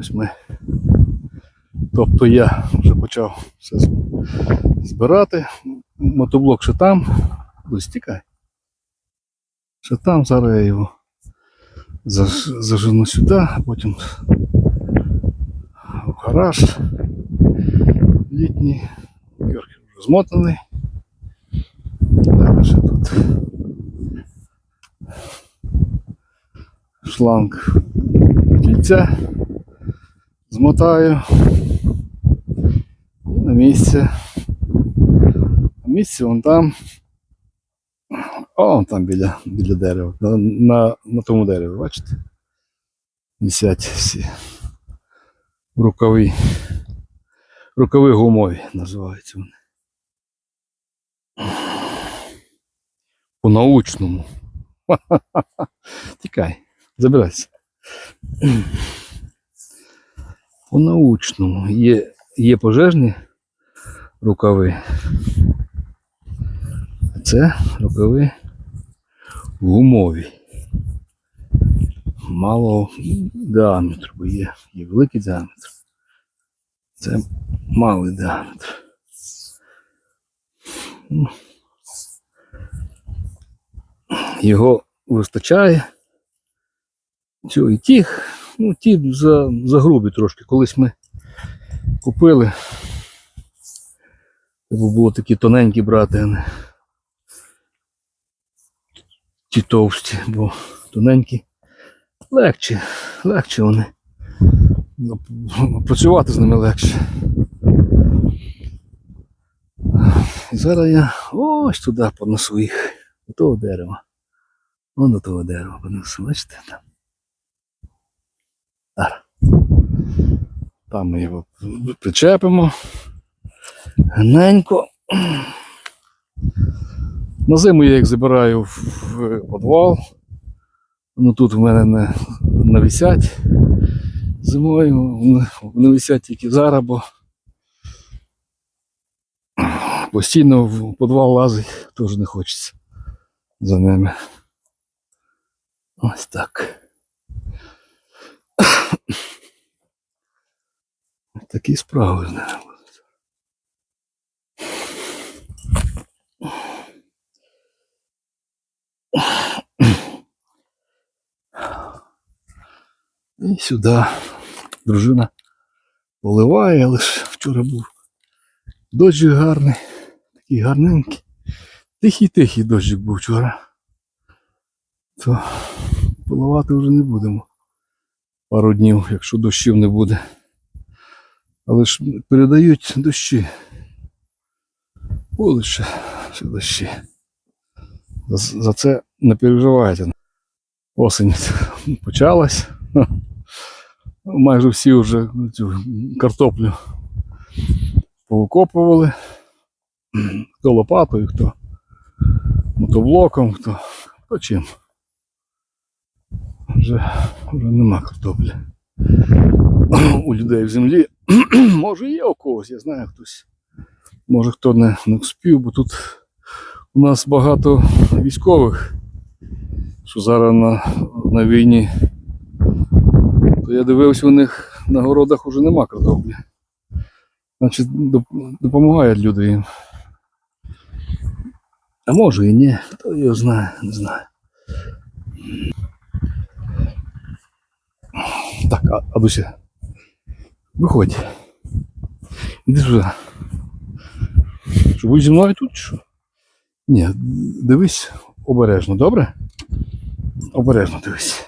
Ось ми. Тобто я вже почав все збирати. Мотоблок ще там. Тікай. Ще там, зараз я його заж- зажену сюди, а потім в гараж літній. Георгій вже змотаний. Далі ще тут шланг кільця змотаю. І на місце. На місці вон там. О, вон там біля, біля дерева. На, на, на тому дереві, бачите? Висять всі. Рукави. Рукави гумові називаються вони. По-научному. Тікай, забирайся. По-научному. Є, є пожежні рукави. А це рукави гумові. Малого діаметру, бо є, є великий діаметр. Це малий діаметр. Ну, Його вистачає. Цього і тих, ну ті за, за грубі трошки. Колись ми купили. Треба було такі тоненькі брати, а ті товсті, бо тоненькі легче, легче вони. Ну, Працювати з ними легше. І зараз я ось туди понесу їх, до того дерева. Вон до того дерева понесу, бачите там. Там ми його причепимо. Гненько. На зиму я їх забираю в підвал. Ну тут в мене не, не висять зимою, вони висять тільки зараз, бо постійно в підвал лазить, теж не хочеться за ними. Ось так. Такі справи з ними. будуть. І сюди дружина поливає, але ж вчора був дощик гарний, такий гарненький. Тихий-тихий дощик був вчора. То поливати вже не будемо пару днів, якщо дощів не буде. Але ж передають дощі. Будуть ще, дощі. За, за це не переживайте. Осінь почалась. Майже всі вже цю картоплю повикопували. Хто лопатою, хто мотоблоком, хто, хто чим. Вже, вже нема картоплі. У людей в землі. Може є у когось, я знаю хтось. Може хто не, не вспів, бо тут у нас багато військових, що зараз на, на війні. То я дивився, у них на городах уже нема картоплі. Значить, допомагають люди їм. А може і ні, хто його знає, не знаю. Так, Адуся, виходь. Іди сюди. Що будеш зі мною тут що? Ні, дивись обережно, добре? Обережно дивись.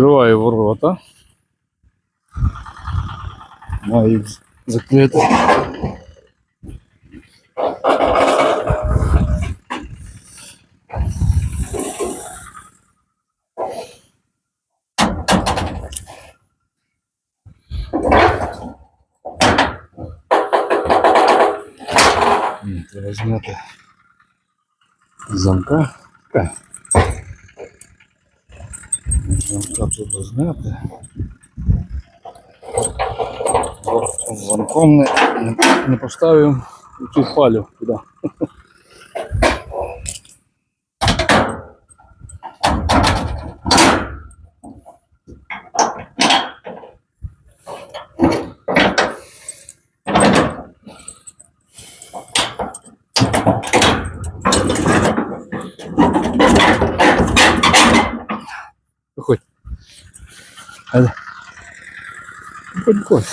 Закриваю ворота. Маю їх закрити. Замка. Така. Замка туди зняти. Замком не, не, поставив і тут палю туди. Айда. Виходь, виходь.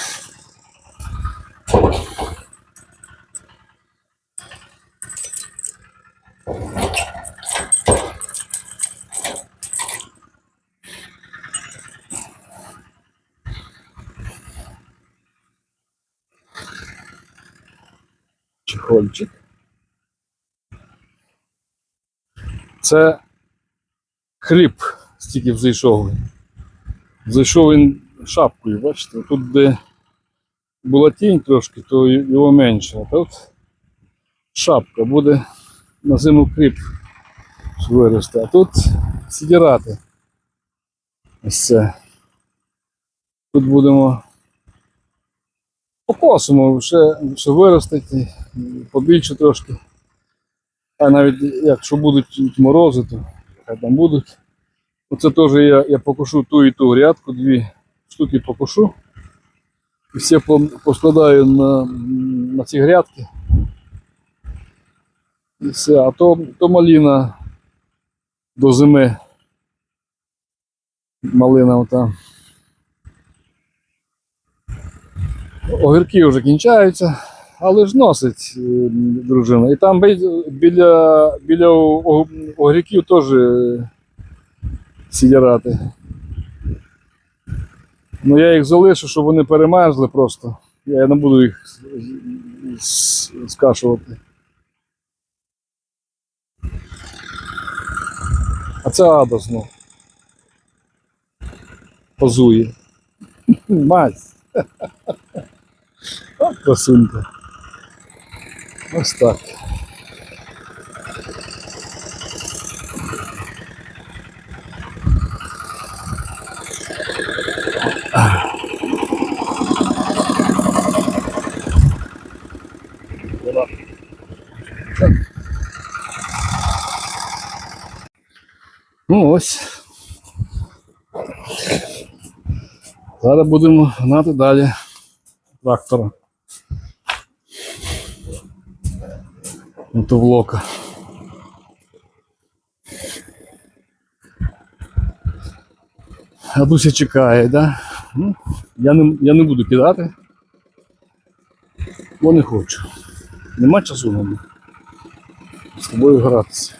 Чехольчик. Це хліб стільки взайшов. Зайшов він шапкою, бачите, тут де була тінь трошки, то його менше. А тут шапка буде на зиму кріп виросте. А тут сідірати. Ось це. Тут будемо покосимо, ще, ще виростить, побільше трошки. А навіть якщо будуть морози, то хай там будуть. Оце теж я, я покушу ту і ту грядку, дві штуки покушу. І все по- поскладаю на, на ці грядки. І все. А то, то маліна до зими. Малина ота. Огірки вже кінчаються, але ж носить е, дружина. І там біля, біля огірків теж е, сідірати. Ну я їх залишу, щоб вони перемерзли просто. Я не буду їх скашувати. А це ада знов. Позує. Мать. От. Ось так. Ну ось. Зараз будемо гнати далі трактора. Мотовлока. А Дуся чекає, да? Ну, я, не, я не буду кидати, бо не хочу. Нема часу на. З тобою гратися.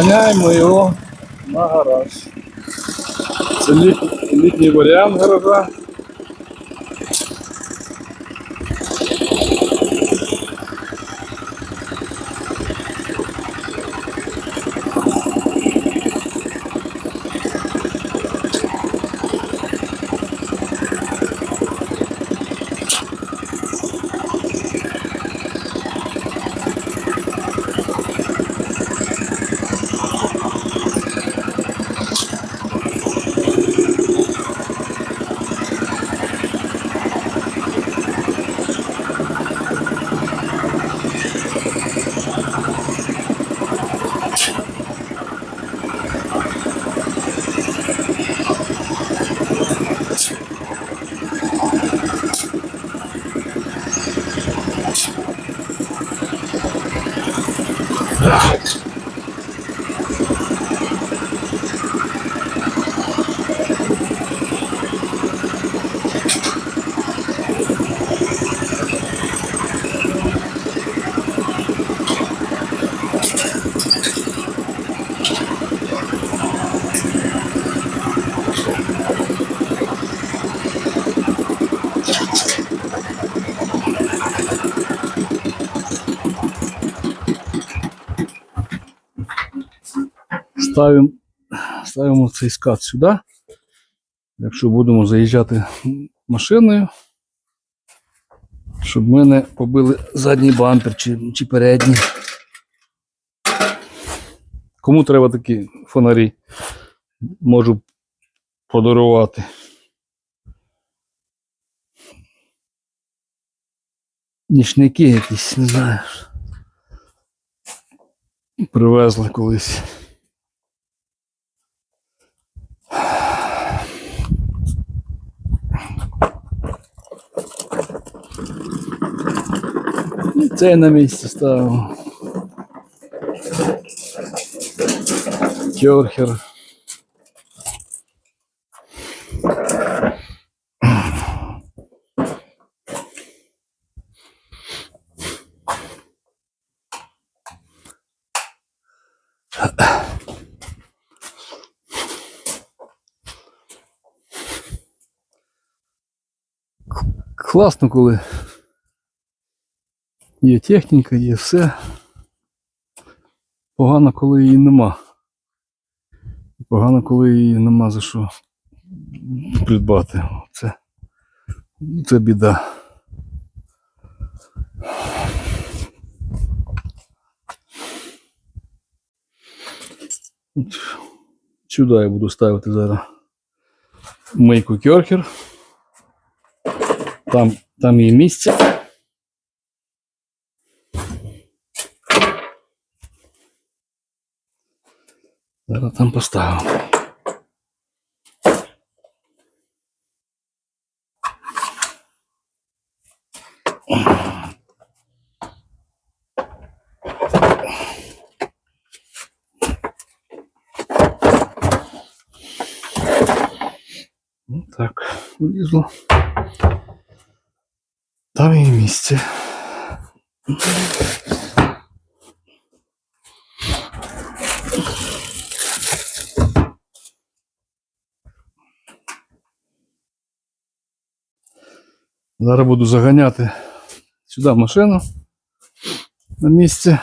Заганяємо його на гараж. Це літній варіант гаража. Ставимо, ставимо цей скат сюди. Якщо будемо заїжджати машиною, щоб ми не побили задній бампер чи, чи передній. Кому треба такі фонарі, можу подарувати. Нічники якісь, не знаю. Привезли колись. І цей на місці ставимо. Кьорхер. Класно, коли Є техніка, є все. Погано, коли її нема. Погано, коли її нема за що придбати. Це, це біда. От Сюди я буду ставити зараз мийку кьорхер. Там, там є місце. Зараз там поставимо. Ну, Так, влізло. Там є місце. Зараз буду заганяти сюди машину на місце.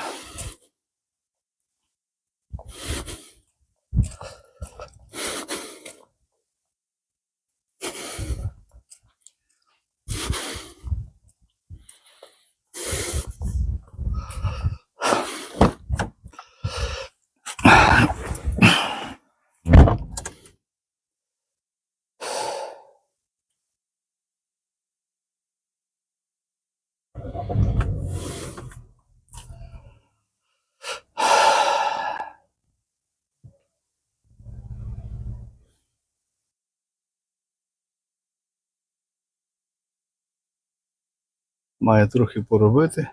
Має трохи поробити.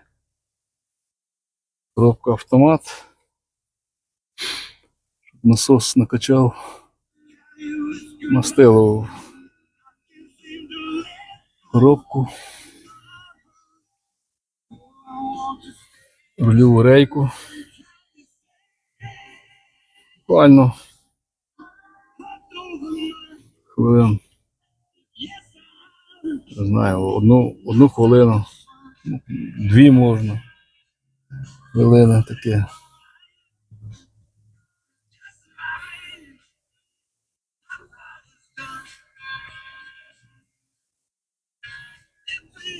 Коробка автомат. Щоб насос накачав, настилував коробку, рульову рейку. Буквально хвилин. Не знаю, одну, одну хвилину, ну, дві можна. Хвилини таке.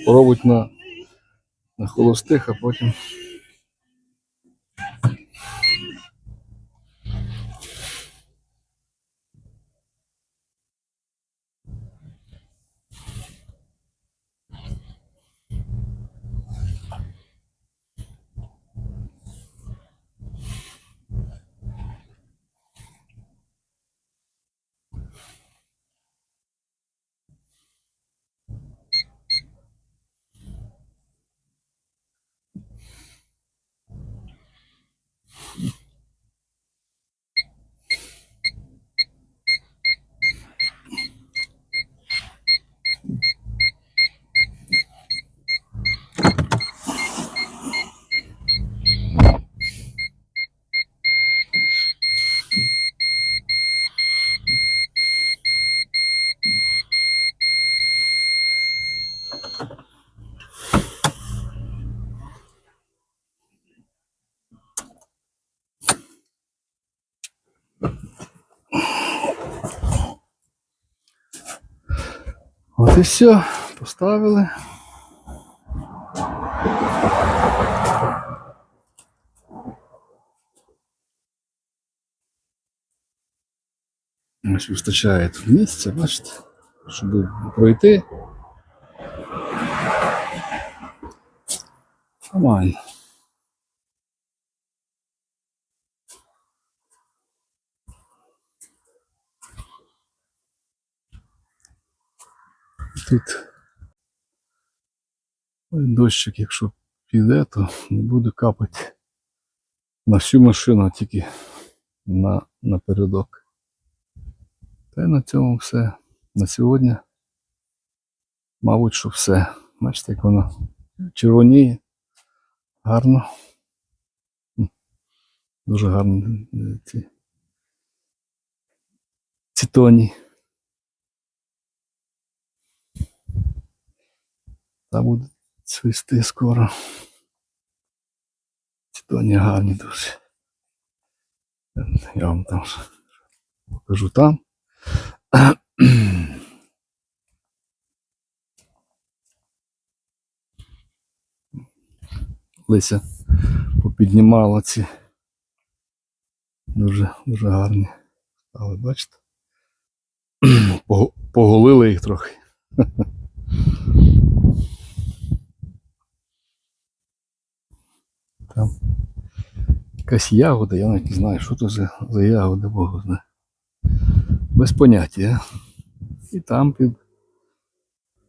Робить на, на холостих, а потім. От і все, поставили. Ось вистачає тут місця, бачите, щоб пройти. Нормально. Тут ой, дощик, якщо піде, то не буде капати на всю машину, а тільки на, напередок. Та й на цьому все. На сьогодні. Мабуть, що все. Бачите, як воно червоніє. Гарно. Дуже гарно е, ці, ці тоні. Та буде цвісти скоро. Ці тоні гарні дуже. Я вам там покажу там. Лися попіднімала ці дуже, дуже гарні. Але бачите? Пого- Поголили їх трохи. Якась ягода, я навіть не знаю, що це за, за ягода, Бог знає. Без поняття. І там під,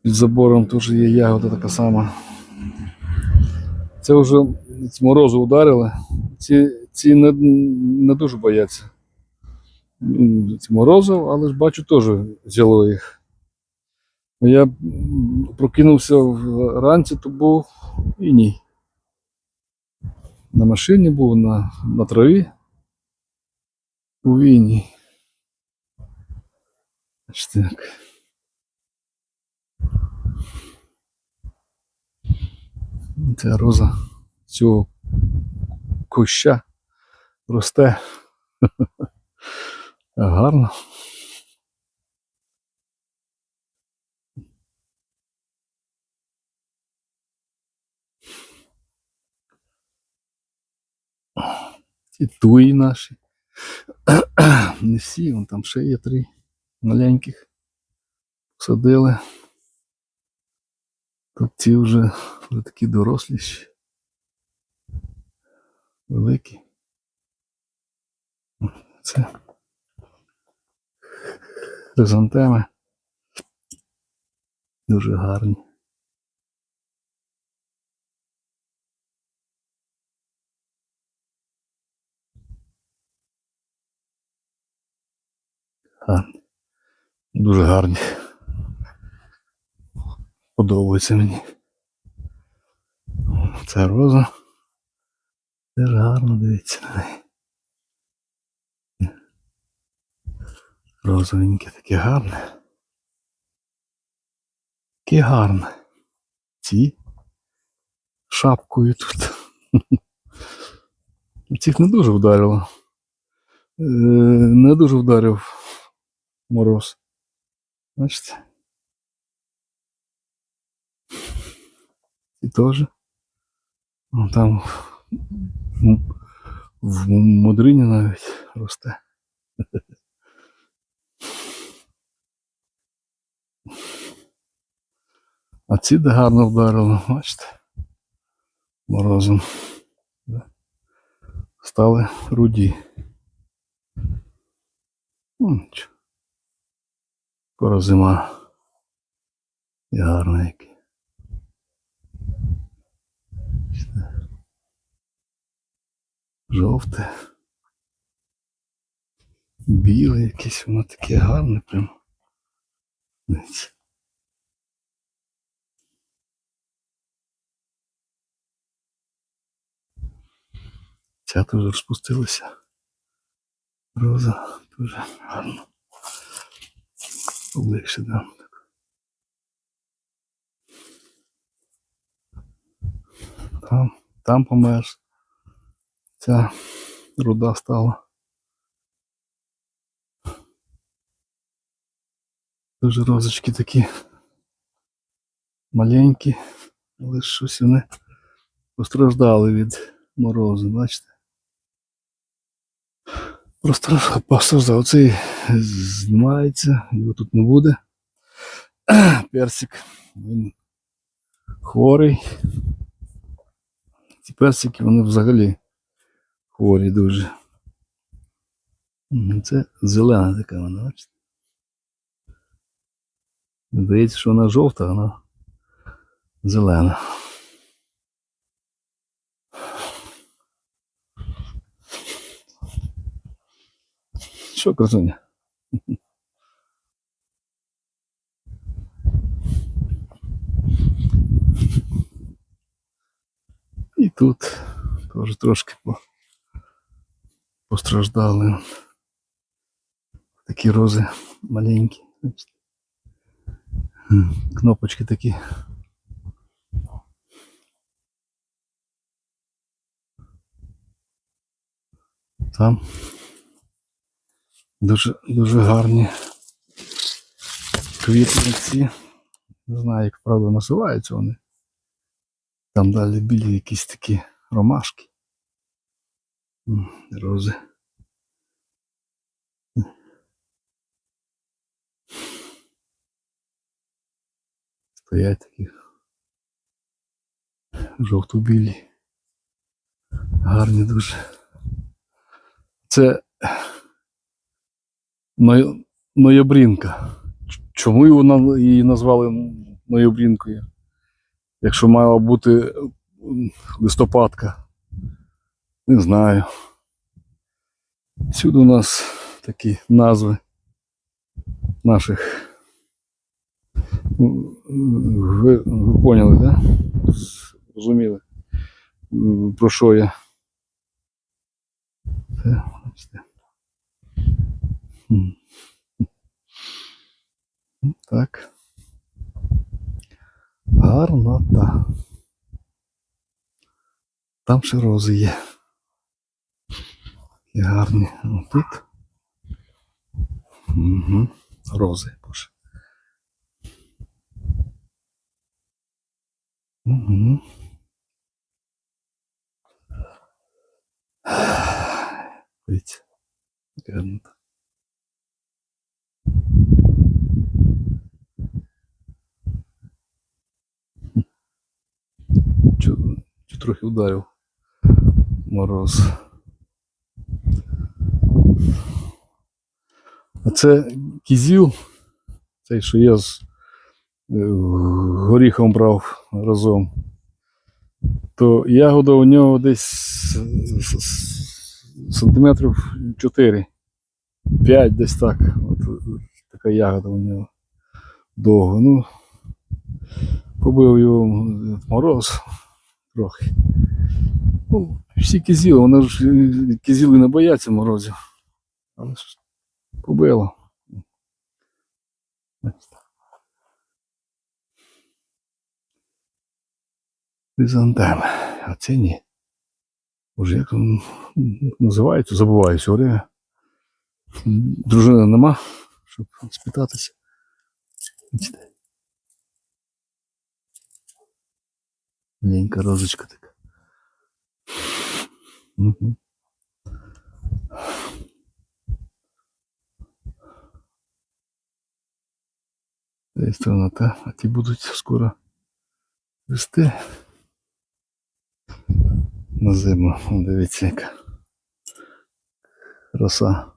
під забором теж є ягода така сама. Це вже ці морози ударили. Ці, ці не, не дуже бояться. Ці морозив, але ж бачу теж взяло їх. Я прокинувся вранці, то був і ні. На машині був, на, на траві. У війні. Аж так. Ця роза цього куща росте. Гарно. Ці туї наші. Не всі, вон там ще є три маленьких. Посадили. Тут ці вже, вже такі дорослі. Великі. Це хризантеми. Дуже гарні. Дуже гарні. Подобається мені. Це роза. Теж гарно дивіться на неї. Розовеньке таке гарне. Таке гарне. Ці шапкою тут. Цих не дуже вдарило. Е, Не дуже вдарив мороз. Бачите? І теж. Ну, Там в мудрині навіть росте. А ці де гарно вдарило, бачите? Морозом. Стали руді. Ну, нічого. Скоро зима. І гарно який. Жовте. Біле якесь, воно таке гарне прям. Дивіться. Ця теж розпустилася. Роза дуже гарно. Облегше дам. Там, там померз. Ця руда стала. Дуже розочки такі маленькі, але щось вони постраждали від морозу, бачите? Просто постраждав. Оцей знімається, його тут не буде. Персик, він хворий. Ці персики, вони взагалі хворі дуже. Це зелена така вона, бачите? Здається, що вона жовта, вона зелена. Що, красуня? І тут теж трошки по- постраждали. Такі рози маленькі. бачите. М, Кнопочки такі. Там Дуже, дуже гарні квітниці. Не знаю, як правда називаються вони. Там далі білі якісь такі ромашки. Рози. Стоять такі жовто-білі. Гарні дуже. Це Ноябрінка. Чому його її назвали Ноябрінкою? Якщо мала бути листопадка. Не знаю. Всюди у нас такі назви наших. Ну, Ви, ви поняли? Да? Зрозуміли, про що я. Це. Так. Гарнота. Там ще рози є. І гарні. А тут. Угу. Рози, боже. Угу. Дивіться. Гарнота. Чу, чу трохи вдарив мороз. А це кізіл, цей, що я з е, горіхом брав разом. То ягода у нього десь сантиметрів 4. 5 десь так. От, така ягода у нього довго. Ну, побив його мороз трохи. Ну, всі кизіли, вони ж е, кизіли не бояться морозів. Але ж побило. Хризантеми. А це ні. Уже як називається, забуваю время. Дружини нема, щоб спитатися. Маленька розочка така. Угу. Та сторона та, а ті будуть скоро вести на зиму. Дивіться, яка роса.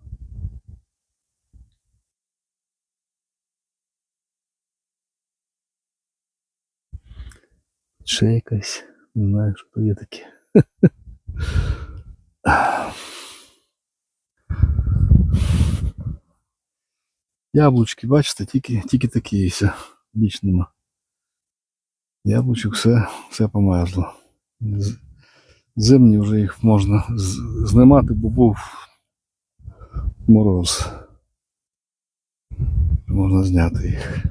Ще якась, не знаю, що то є таке. Яблучки, бачите, тільки, тільки такі все. Більш нема. Яблучок все, все померзло. Зимні вже їх можна знімати, бо був мороз. Можна зняти їх.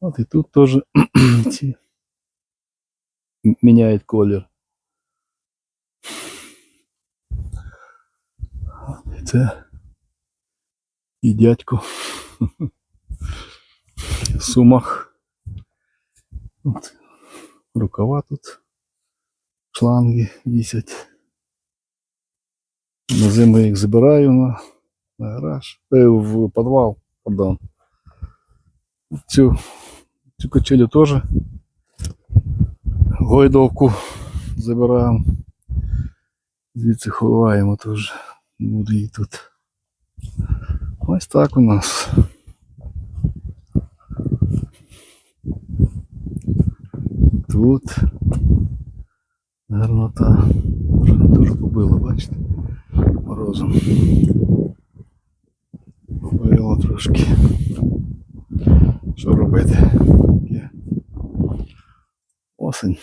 От і тут теж ці міняють колір. І це і дядько в сумах. От, рукава тут, шланги вісять. На зиму їх забираю на, на гараж, е, в підвал, пардон. Цю, цю качелю теж Гойдовку забираємо. Звідси ховаємо теж. Не Буде її тут. Ось так у нас. Тут гарнота. Дуже побило, бачите? Морозом. Побило трошки. Що робити? Осень.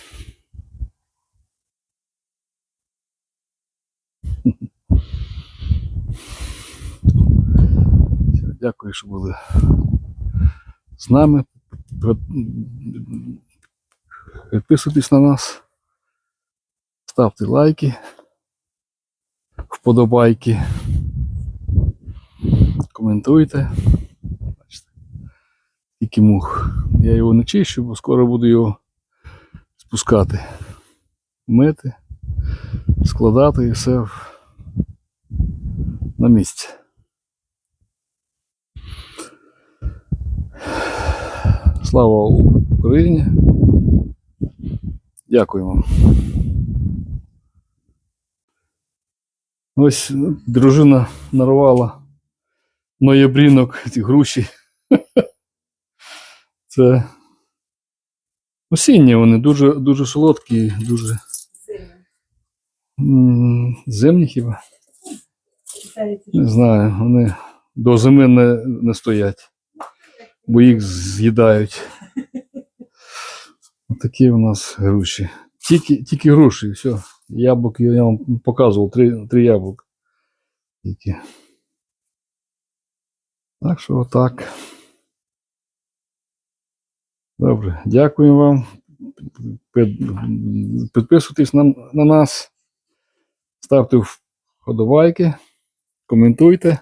Дякую, що були з нами. Підписуйтесь на нас, ставте лайки, вподобайки, коментуйте. Бачите, Тільки мух. Я його не чищу, бо скоро буду його спускати, мити, складати і все на місці. Слава Україні! Дякую вам. Ось дружина нарвала ноябрінок, ці груші. Це осінні вони дуже, дуже солодкі, дуже м, зимні хіба. Не знаю, вони до зими не, не стоять, бо їх з'їдають. Такі у нас груші. Тільки, тільки груші, все. Яблук я вам показував, три, три. Тільки. Так що отак. Добре, дякую вам. Підписуйтесь на, на нас, ставте вподобайки, коментуйте.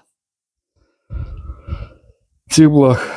Всіх благ.